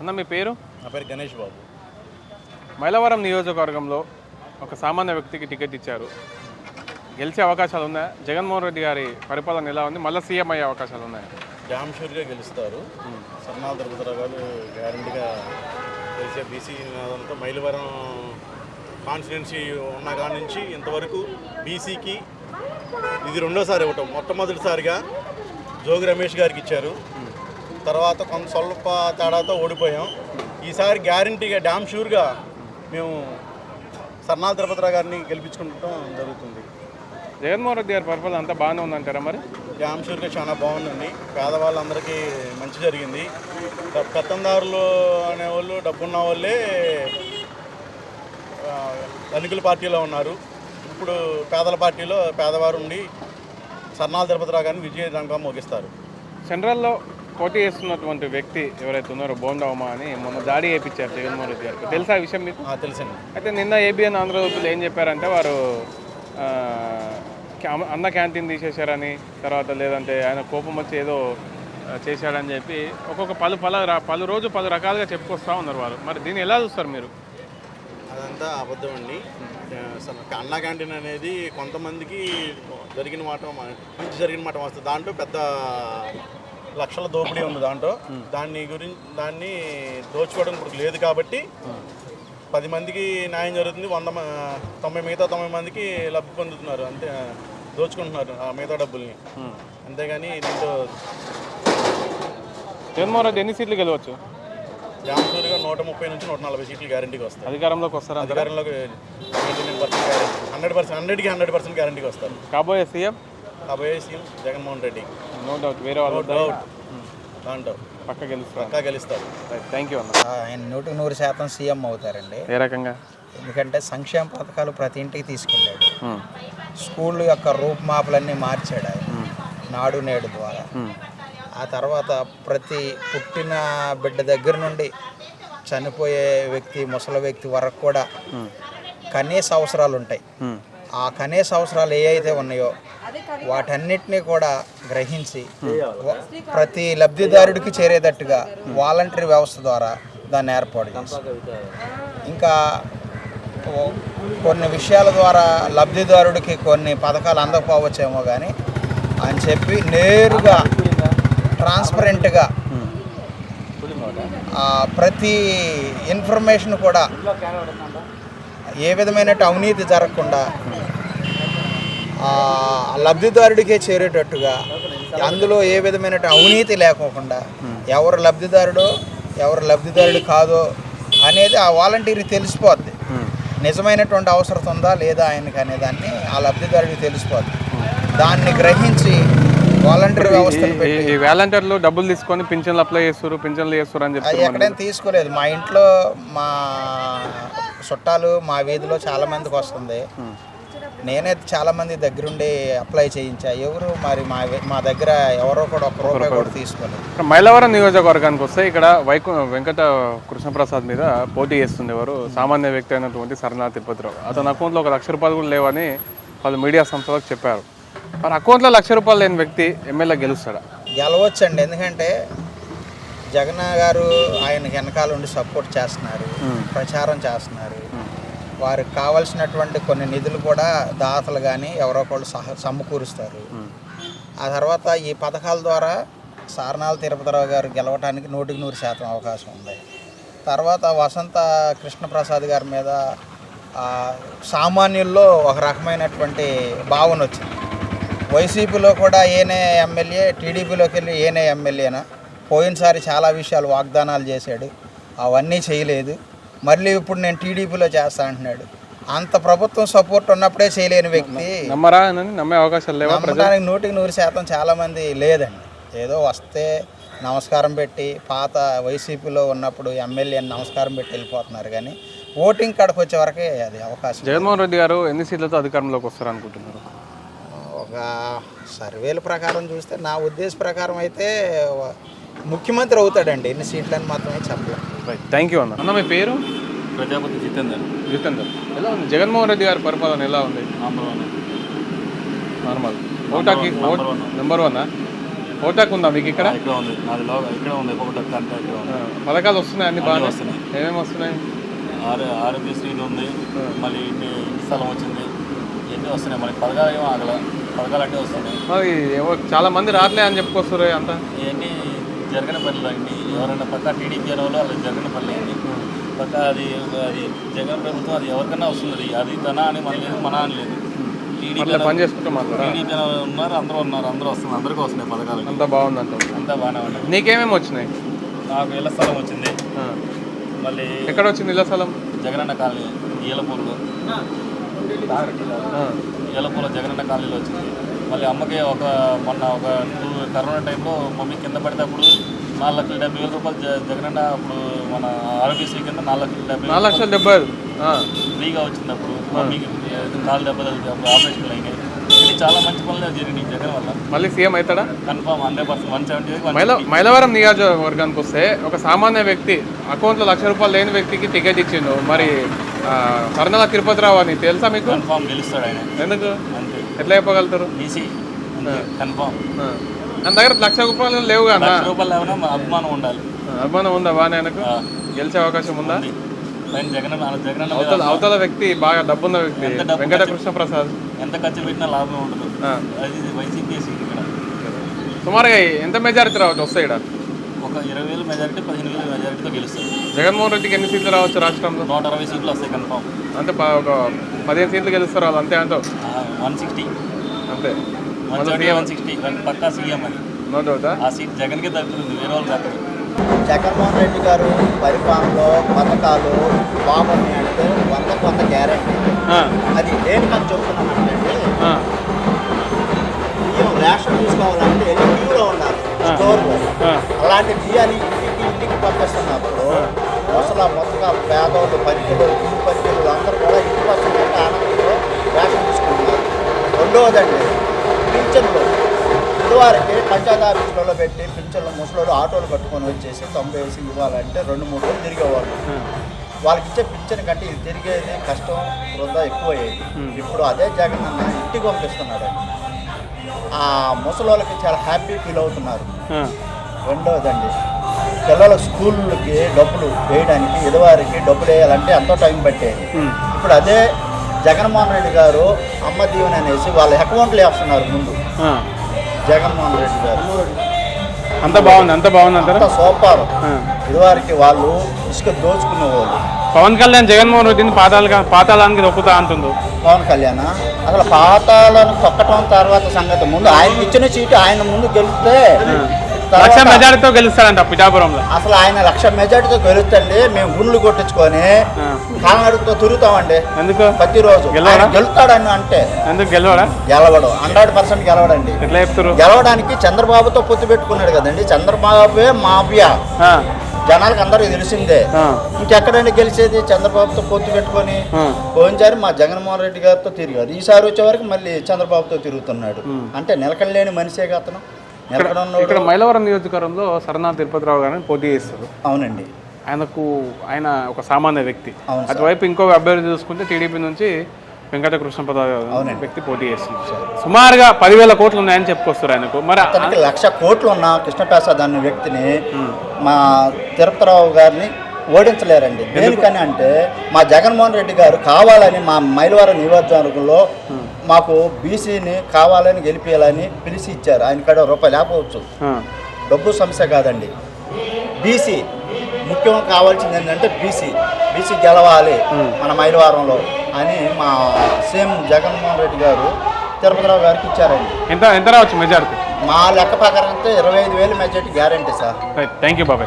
అన్న మీ పేరు? నా పేరు గణేష్ బాబు. మైలవరం నియోజకవర్గంలో ఒక సామాన్య వ్యక్తికి టికెట్ ఇచ్చారు. గెలిచే అవకాశాలు ఉన్నాయా. జగన్మోహన్ రెడ్డి గారి పరిపాలన ఎలా ఉంది? మళ్ళీ సీఎం అయ్యే అవకాశాలు ఉన్నాయా. డ్యామ్ షూర్గా గెలుస్తారు. సన్నాల తిరుపతిరావు గారు గ్యారంటీగా గెలిచే బీసీ నినాదంతో మైలవరం కాన్స్టిట్యున్సీ ఉన్న కాడి నుంచి ఇంతవరకు బీసీకి ఇది రెండోసారి ఇవ్వటం. మొట్టమొదటిసారిగా జోగి రమేష్ గారికి ఇచ్చారు. తర్వాత కొంత స్వల్ప తేడాతో ఓడిపోయాం. ఈసారి గ్యారంటీగా డ్యామ్ షూర్గా మేము సన్నాల తిరుపతిరావు గారిని గెలిపించుకుంటాం జరుగుతుంది. జగన్మోహన్ రెడ్డి గారి పరిపాలన అంతా బాగానే ఉందంటారా మరి? డ్యామ్ షూర్గా చాలా బాగుందండి. పేదవాళ్ళందరికీ మంచి జరిగింది. పెత్తందారులు అనేవాళ్ళు డబ్బున్న వాళ్ళే ధనికుల పార్టీలో ఉన్నారు. ఇప్పుడు పేదల పార్టీలో పేదవారు ఉండి సర్నాల తిరుపతిరావు గారిని విజయదంగా ముగిస్తారు. సెంట్రల్లో పోటీ చేస్తున్నటువంటి వ్యక్తి ఎవరైతే ఉన్నారో బోండా ఉమా అని మొన్న దాడి చేయించారు జగన్మోహన్ రెడ్డి గారికి. తెలుసా ఆ విషయం మీకు? తెలుసండి. అయితే నిన్న ఏబిఎన్ ఆంధ్రజ్యోతిలో ఏం చెప్పారంటే వారు అన్న క్యాంటీన్ తీసేశారని తర్వాత లేదంటే ఆయన కోపం వచ్చి ఏదో చేశాడని చెప్పి ఒక్కొక్క పలు పలు పలు రోజు పలు రకాలుగా చెప్పుకొస్తా ఉన్నారు వారు. మరి దీన్ని ఎలా చూస్తారు మీరు? అదంతా అబద్ధం అండి. అన్నా క్యాంటీన్ అనేది కొంతమందికి జరిగిన మాట మంచి జరిగిన మాట వస్తుంది. దాంట్లో పెద్ద లక్షల దోపిడీ ఉంది దాంట్లో. దాన్ని గురించి దాన్ని దోచుకోవడం ఇప్పుడు లేదు కాబట్టి పది మందికి న్యాయం జరుగుతుంది వంద తొంభై మిగతా తొంభై మందికి లబ్ధి పొందుతున్నారు అంతే దోచుకుంటున్నారు ఆ మిగతా డబ్బుల్ని. అంతేగాని దీంట్లో జగన్మోహన్ రెడ్డి ఎన్ని సీట్లు గెలవచ్చు? జామసూరిగా నూట ముప్పై నుంచి నూట నలభై సీట్లు గ్యారంటీకి వస్తాయి అధికారంలోకి వస్తారా అధికారంలోకి హండ్రెడ్ పర్సెంట్ హండ్రెడ్కి హండ్రెడ్ పర్సెంట్ గ్యారంటీకి వస్తారు. కాబోయే సీఎం? కాబోయే CM Jaganmohan Reddy. No doubt వేరే వాళ్ళు డౌట్ దాంట్లో పక్క గెలుస్తారు. పక్కా గెలుస్తారు. థ్యాంక్ యూ అన్న. ఆయన నూటికి నూరు శాతం సీఎం అవుతారండి. ఏ రకంగా? ఎందుకంటే సంక్షేమ పథకాలు ప్రతి ఇంటికి తీసుకెళ్ళాడు. ఉం. స్కూల్ యొక్క రూపుమాపులన్నీ మార్చాడు ఆయన. నాడు నేడు ద్వారా. ఉం. ఆ తర్వాత ప్రతి పుట్టిన బిడ్డ దగ్గర నుండి చనిపోయే వ్యక్తి ముసలి వ్యక్తి వరకు కూడా కనీస అవసరాలు ఉంటాయి. ఆ కనీస అవసరాలు ఏ అయితే ఉన్నాయో వాటన్నిటినీ కూడా గ్రహించి ప్రతి లబ్ధిదారుడికి చేరేటట్టుగా వాలంటరీ వ్యవస్థ ద్వారా దాన్ని ఏర్పాటు చేశారు ఇంకా కొన్ని విషయాల ద్వారా లబ్ధిదారుడికి కొన్ని పథకాలు అందకపోవచ్చేమో కానీ అని చెప్పి నేరుగా ట్రాన్స్పరెంట్గా ప్రతి ఇన్ఫర్మేషన్ కూడా ఏ విధమైన అవినీతి జరగకుండా లబ్ధిదారుడికే చేరేటట్టుగా అందులో ఏ విధమైన అవినీతి లేకోకుండా ఎవరు లబ్ధిదారుడో ఎవరు లబ్ధిదారుడు కాదో అనేది ఆ వాలంటీర్కి తెలిసిపోద్ది. నిజమైనటువంటి అవసరం ఉందా లేదా ఆయనకి అనేదాన్ని ఆ లబ్ధిదారుడికి తెలిసిపోద్ది. దాన్ని గ్రహించి వాలంటీర్ వ్యవస్థను ఈ- వాలంటీర్లు డబ్బులు తీసుకొని పింఛన్లు అప్లై చేస్తారు పింఛన్లు చేస్తారు అని చెప్తున్నారు ఎక్కడైనా తీసుకోలేదు. మా ఇంట్లో మా చుట్టాలు మా వీధిలో చాలా మందికి వస్తుంది. నేనే చాలా మంది దగ్గరుండి అప్లై చేయించా. ఎవరు మరి మా మా దగ్గర ఎవరో కూడా ఒక్క రూపాయి కూడా తీసుకోలేదు ఇక్కడ మైలవరం నియోజకవర్గానికి వస్తే ఇక్కడ వైకు వెంకట కృష్ణప్రసాద్ మీద పోటీ చేస్తుండేవారు సామాన్య వ్యక్తి అయినటువంటి సరనాథ్ తిరుపతిరావు. అతని అకౌంట్లో ఒక లక్ష రూపాయలు కూడా లేవని పలు మీడియా సంస్థలకు చెప్పారు. మరి అకౌంట్లో లక్ష రూపాయలు లేని వ్యక్తి ఎమ్మెల్యే గెలుస్తాడా? గెలవచ్చండి. ఎందుకంటే జగన్ గారు ఆయనకి వెనకాల ఉండి సపోర్ట్ చేస్తున్నారు ప్రచారం చేస్తున్నారు. వారికి కావాల్సినటువంటి కొన్ని నిధులు కూడా దాతలు కానీ ఎవరో ఒకళ్ళు సహ సమకూరుస్తారు. ఆ తర్వాత ఈ పథకాల ద్వారా సారనాల తిరుపతిరావు గారు గెలవడానికి నూటికి నూరు శాతం అవకాశం ఉంది. తర్వాత వసంత కృష్ణప్రసాద్ గారి మీద సామాన్యుల్లో ఒక రకమైనటువంటి భావన వచ్చింది. వైసీపీలో కూడా ఏనే ఎమ్మెల్యే టీడీపీలోకి వెళ్ళి ఏనే ఎమ్మెల్యేనా పోయినసారి చాలా విషయాలు వాగ్దానాలు చేశాడు. అవన్నీ చేయలేదు. మళ్ళీ ఇప్పుడు నేను టీడీపీలో చేస్తా అంటున్నాడు. అంత ప్రభుత్వం సపోర్ట్ ఉన్నప్పుడే చేయలేని వ్యక్తి. నమ్మరా నమ్మే అవకాశాలు లేవా నూటికి నూరు శాతం చాలామంది లేదండి. ఏదో వస్తే నమస్కారం పెట్టి పాత వైసీపీలో ఉన్నప్పుడు ఎమ్మెల్యేని నమస్కారం పెట్టి వెళ్ళిపోతున్నారు కానీ ఓటింగ్ కాడకు వచ్చే వరకే అది అవకాశం జగన్మోహన్ రెడ్డి గారు ఎన్ని సీట్లతో అధికారంలోకి వస్తారు అనుకుంటున్నారు ఒక సర్వేల ప్రకారం చూస్తే నా ఉద్దేశ ప్రకారం అయితే ముఖ్యమంత్రి అవుతాడండి. ఎన్ని సీట్లని మాత్రమే చెప్పలేం. రైట్ థ్యాంక్ యూ అన్న. అన్న మీ పేరు? ప్రజాపతి జితేందర్. జితేందర్. ఎలా ఉంది? జగన్మోహన్ రెడ్డి గారి పరిపాలన ఎలా ఉంది? నంబర్ వన్ నార్మల్ ఓటాకి ఓట్ నెంబర్ వన్ ఓటాకు ఉందా మీకు ఇక్కడ? ఇక్కడ ఉంది. నాది ఇక్కడ ఉంది. కంటే ఇక్కడ ఉంది. పథకాలు వస్తున్నాయి అన్ని బాగా వస్తున్నాయి. ఏమేమి వస్తున్నాయి? ఆరో ఆరోగ్యశ్రీలు ఉంది. మళ్ళీ స్థలం వచ్చింది. ఇవన్నీ వస్తున్నాయి. మనకి పథకాలు ఏమో ఆగల. పథకాలు అన్నీ వస్తున్నాయి. మరి ఏవో చాలా మంది రావట్లే అని చెప్పుకొస్తారు అంతా. ఇవన్నీ జరగని పనులు అండి. ఎవరైనా పక్క టీడీపీ అనే వాళ్ళు అది జరగని పనులు అండి. పక్క అది అది జగన్ ప్రభుత్వం అది ఎవరికైనా వస్తుంది. అది తన అని మన లేదు మన అని లేదు. టీడీపీ ఉన్నారు అందరూ ఉన్నారు అందరూ వస్తున్నారు అందరికీ వస్తున్నాయి పథకాలు. అంతా బాగుందంట. అంతా బాగానే ఉన్నాయి. నీకేమేమి వచ్చినాయి? నాకు ఇళ్ళ స్థలం వచ్చింది. మళ్ళీ ఎక్కడ వచ్చింది ఇళ్ళ స్థలం? జగనన్న కాలనీ ఈలపూర్లో. ఈలపూర్లో జగనన్న కాలనీలో వచ్చింది. మళ్ళీ అమ్మకి ఒక మొన్న ఒక టూ కరోనా టైంలో మమ్మీ కింద పడితే అప్పుడు నాలుగు లక్షల డెబ్బై వేల రూపాయలు జ- జగనన్న అప్పుడు మన ఆరోగ్యశ్రీ కింద నాలుగు లక్షల డెబ్బై నాలుగు లక్షల డెబ్బై. ఫ్రీగా వచ్చింది అప్పుడు. మమ్మీకి కాలు దెబ్బ తగిలితే అప్పుడు ఆపరేషన్లు అయినాయి. ఇది చాలా మంచి పనులు జరిగినాయి జగన్ వల్ల. మళ్ళీ సీఎం అవుతాడా? Confirm hundred percent one seventy మైల మైలవరం నియోజకవర్గానికి వస్తే ఒక సామాన్య వ్యక్తి అకౌంట్లో లక్ష రూపాయలు లేని వ్యక్తికి టికెట్ ఇచ్చిండు. మరి ఆ, సరణల తిరుపతిరావు అని తెలుసా మీకు? కన్ఫామ్ గెలుస్తాడు ఆయన. ఎందుకు? ఎట్లా చెప్పగలుగుతారు? Easy confirm. నా దగ్గర లక్ష రూపాయలు అన్న? లక్ష రూపాయలు అభిమానం ఉండాలి. అభిమానం ఉందా బాగా ఆయనకు? గెలిచే అవకాశం ఉందా. అవతల అవతల వ్యక్తి బాగా డబ్బున్న వ్యక్తి వెంకట కృష్ణ ప్రసాద్ ఎంత ఖర్చు పెట్టినా లాభం ఉండదు. అది వైసీపీ సీట్ ఇక్కడ. సుమారుగా ఎంత మెజారిటీ రావచ్చు వస్తాయి ఇక్కడ? ఒక ఇరవై వేలు మెజారిటీ పదిహేను వేలు మెజారిటీతో గెలుస్తుంది జగన్మోహన్ రెడ్డికి ఎన్ని సీట్లు రావచ్చు రాష్ట్రంలో? నూట అరవై సీట్లు వస్తాయి కన్ఫామ్. అంటే ఒక పదిహేను సీట్లు గెలుస్తారు వాళ్ళు అంతే అంటావు? One sixty. అంతే. One sixty. పక్కా సీఎం అది. నో డౌటా ఆ సీట్ జగన్కే దక్కుతుంది వేరే వాళ్ళు దక్కదు. జగన్మోహన్ రెడ్డి గారు పరిపాలనలో పథకాలు బాగున్నాయి అంటే వంద గ్యారెంటీ అది దేనికని చెప్తున్నానంటే బియ్యం రేషన్ తీసుకోవాలంటే వెళ్ళి క్యూలో ఉన్నారు స్టోర్లో. అలాంటి బియ్యాన్ని ఇంటికి ఇంటికి పంపిస్తున్నప్పుడు అసలు మొత్తగా పేదోళ్ళు పరిచయలు ఇల్లు పరిచయలు అందరూ కూడా ఇంటికి వస్తుందంటే ఆనందంలో రేషన్ తీసుకుంటున్నారు. రెండవదండి పింఛన్లు. ఇదివారికి పంచాయతీ ఆఫీసులలో పెట్టి పింఛన్లు ముసలోళ్ళు ఆటోలు కట్టుకొని వచ్చేసి తొంభై వేసి ఇవ్వాలంటే రెండు మూడు రోజులు తిరిగేవాళ్ళు. వాళ్ళకి ఇచ్చే పింఛన్ కంటే ఇది తిరిగేది కష్టం వృధా ఎక్కువయ్యేది. ఇప్పుడు అదే జగన్ అన్న ఇంటికి పంపిస్తున్నాడు. ఆ ముసలోళ్ళకి చాలా హ్యాపీ ఫీల్ అవుతున్నారు. రెండవదండి పిల్లల స్కూళ్ళకి డబ్బులు వేయడానికి ఇదివారికి డబ్బులు వేయాలంటే ఎంతో టైం పట్టేది. ఇప్పుడు అదే జగన్మోహన్ రెడ్డి గారు అమ్మ దీవెన అనేసి వాళ్ళ అకౌంట్లు వేస్తున్నారు ముందు. జగన్మోహన్ రెడ్డి గారు. అంత బాగుంది అంత బాగుంది అంత సూపర్. ఇదివారికి వాళ్ళు ఇసుక దోచుకునే వాళ్ళు పవన్ కళ్యాణ్ జగన్మోహన్ రెడ్డిని పాతాళ పాతాళానికి దొక్కుతా అంటుండు. పవన్ కళ్యాణ్? అసలు పాతాలను తొక్కటం తర్వాత సంగతి ముందు ఆయన ఇచ్చిన సీటు ఆయన ముందు గెలిస్తే లక్ష మెజారిటీతో గెలుస్తాడంట పిఠాపురంలో. అసలు ఆయన లక్ష మెజార్టీతో గెలుస్తండి మేము గుండ్లు కొట్టించుకొని. కాలనడుతో తిరుగుతామండి. ఎందుకు? ప్రతిరోజు. గెలుస్తాడని అంటే. ఎందుకు గెలవడా? గెలవడు. హండ్రెడ్ పర్సెంట్ గెలవడండి. ఎట్లా చెప్తారు గెలవడానికి చంద్రబాబుతో పొత్తు పెట్టుకున్నాడు కదండి. చంద్రబాబే మాఫియా. జనాలకు అందరికీ తెలిసిందే. ఇంకెక్కడండి గెలిచేది? చంద్రబాబుతో పొత్తు పెట్టుకొని. పోయినసారి మా జగన్మోహన్ రెడ్డి గారితో తిరిగారు ఈసారి వచ్చే వరకు మళ్ళీ చంద్రబాబుతో తిరుగుతున్నాడు. అంటే నిలకడలేని మనిషే అతను. ఇక్కడ మైలవరం నియోజకవర్గంలో సరనా తిరుపతిరావు గారిని పోటీ చేస్తారు. అవునండి. ఆయనకు ఆయన ఒక సామాన్య వ్యక్తి. అటువైపు ఇంకో అభ్యర్థి చూసుకుంటే టీడీపీ నుంచి వెంకట కృష్ణప్రసాద్. వ్యక్తి పోటీ చేస్తున్నారు. సుమారుగా పదివేల కోట్లు ఉన్నాయని చెప్పుకొస్తారు ఆయనకు. మరి అతనికి లక్ష కోట్లు ఉన్న కృష్ణప్రసాద్ అనే వ్యక్తిని మా తిరుపతిరావు గారిని ఓడించలేరండి. దేనికని అంటే మా జగన్మోహన్ రెడ్డి గారు కావాలని మా మైలవరం నియోజకవర్గంలో మాకు బీసీని కావాలని గెలిపేయాలని పిలిచి ఇచ్చారు. ఆయన కాడ రూపాయి లేకపోవచ్చు. డబ్బు సమస్య కాదండి. బీసీ ముఖ్యంగా కావాల్సింది ఏంటంటే బీసీ. బీసీ గెలవాలి మన మైలవరంలో అని మా సీఎం జగన్మోహన్ రెడ్డి గారు తిరుపతిరావు గారికి ఇచ్చారండి. ఎంత ఎంత రావచ్చు మెజారిటీ? మా లెక్క ప్రకారం అయితే ఇరవై ఐదు వేలు majority guarantee sir. Thank you బాబాయ్.